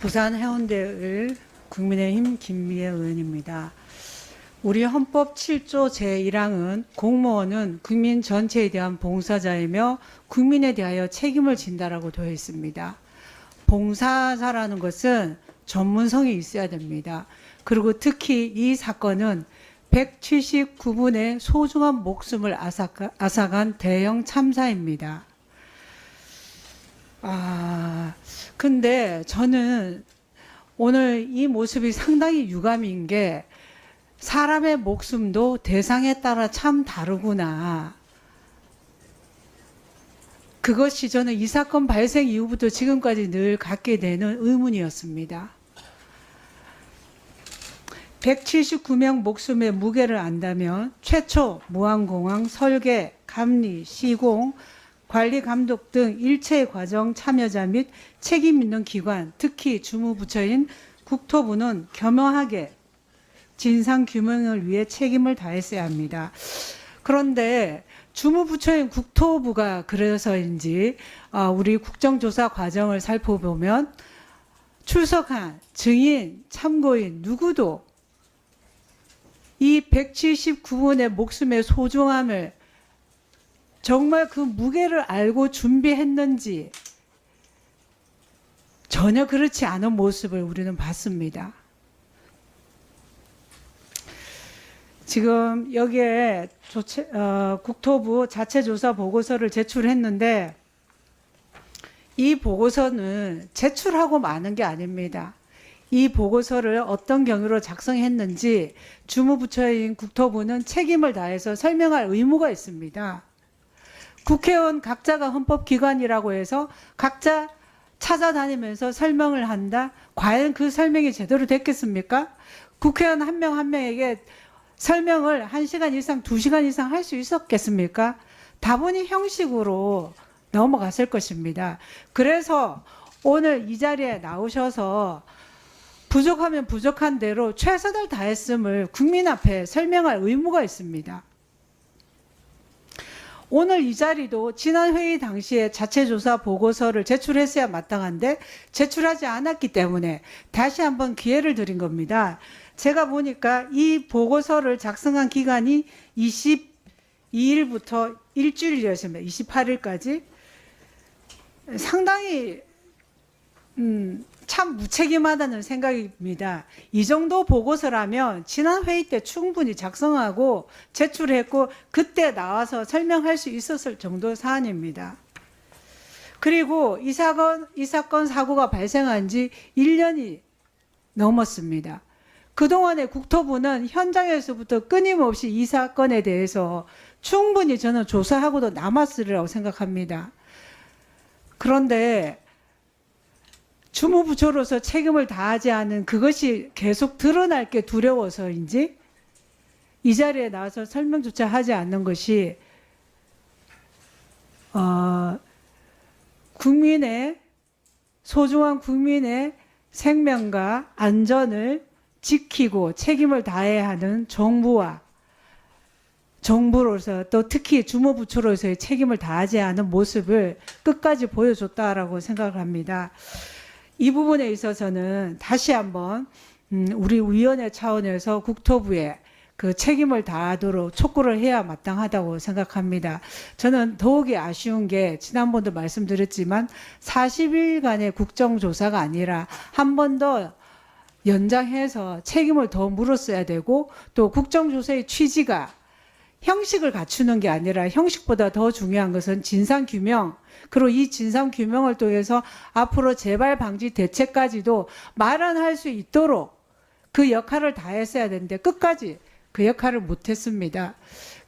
부산 해운대을 국민의힘 김미애 의원입니다. 우리 헌법 7조 제1항은 공무원은 국민 전체에 대한 봉사자이며 국민에 대하여 책임을 진다라고 되어 있습니다. 봉사자라는 것은 전문성이 있어야 됩니다. 그리고 특히 이 사건은 179분의 소중한 목숨을 앗아가- 앗아간 대형 참사입니다. 아, 근데 저는 오늘 이 모습이 상당히 유감인 게 사람의 목숨도 대상에 따라 참 다르구나. 그것이 저는 이 사건 발생 이후부터 지금까지 늘 갖게 되는 의문이었습니다. 179명 목숨의 무게를 안다면 최초 무한공항 설계, 감리, 시공, 관리 감독 등 일체의 과정 참여자 및 책임 있는 기관, 특히 주무부처인 국토부는 겸허하게 진상 규명을 위해 책임을 다했어야 합니다. 그런데 주무부처인 국토부가 그래서인지 어, 우리 국정조사 과정을 살펴보면 출석한 증인, 참고인 누구도 이 179분의 목숨의 소중함을 정말 그 무게를 알고 준비했는지 전혀 그렇지 않은 모습을 우리는 봤습니다. 지금 여기에 조체, 어, 국토부 자체 조사 보고서를 제출했는데 이 보고서는 제출하고 마는 게 아닙니다. 이 보고서를 어떤 경위로 작성했는지 주무부처인 국토부는 책임을 다해서 설명할 의무가 있습니다. 국회의원 각자가 헌법기관이라고 해서 각자 찾아다니면서 설명을 한다? 과연 그 설명이 제대로 됐겠습니까? 국회의원 한명한 명에게 설명을 한시간 이상, 두시간 이상 할 수 있었겠습니까? 다분히 형식으로 넘어갔을 것입니다. 그래서 오늘 이 자리에 나오셔서 부족하면 부족한 대로 최선을 다했음을 국민 앞에 설명할 의무가 있습니다. 오늘 이 자리도 지난 회의 당시에 자체 조사 보고서를 제출했어야 마땅한데 제출하지 않았기 때문에 다시 한번 기회를 드린 겁니다. 제가 보니까 이 보고서를 작성한 기간이 22일부터 일주일이었습니다. 28일까지. 상당히 음, 참 무책임하다는 생각입니다. 이 정도 보고서라면 지난 회의 때 충분히 작성하고 제출했고 그때 나와서 설명할 수 있었을 정도 사안입니다. 그리고 이 사건 이 사건 사고가 발생한 지 1년이 넘었습니다. 그동안에 국토부는 현장에서부터 끊임없이 이 사건에 대해서 충분히 저는 조사하고도 남았으리라고 생각합니다. 그런데 주무부처로서 책임을 다하지 않은 그것이 계속 드러날 게 두려워서인지 이 자리에 나와서 설명조차 하지 않는 것이 어, 국민의 소중한 국민의 생명과 안전을 지키고 책임을 다해야 하는 정부와 정부로서 또 특히 주무부처로서의 책임을 다하지 않은 모습을 끝까지 보여줬다라고 생각을 합니다. 이 부분에 있어서는 다시 한번 음, 우리 위원회 차원에서 국토부에 그 책임을 다하도록 촉구를 해야 마땅하다고 생각합니다. 저는 더욱이 아쉬운 게 지난번도 말씀드렸지만 40일간의 국정조사가 아니라 한 번 더 연장해서 책임을 더 물었어야 되고 또 국정조사의 취지가 형식을 갖추는 게 아니라 형식보다 더 중요한 것은 진상 규명 그리고 이 진상 규명을 통해서 앞으로 재발 방지 대책까지도 마련할 수 있도록 그 역할을 다했어야 되는데 끝까지 그 역할을 못했습니다.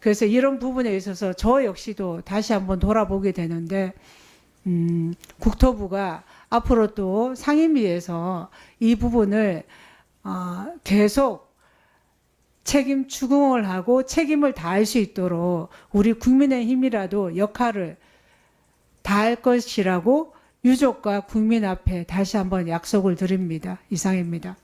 그래서 이런 부분에 있어서 저 역시도 다시 한번 돌아보게 되는데 음, 국토부가 앞으로 또 상임위에서 이 부분을 어, 계속 책임 추궁을 하고 책임을 다할 수 있도록 우리 국민의힘이라도 역할을 다할 것이라고 유족과 국민 앞에 다시 한번 약속을 드립니다. 이상입니다.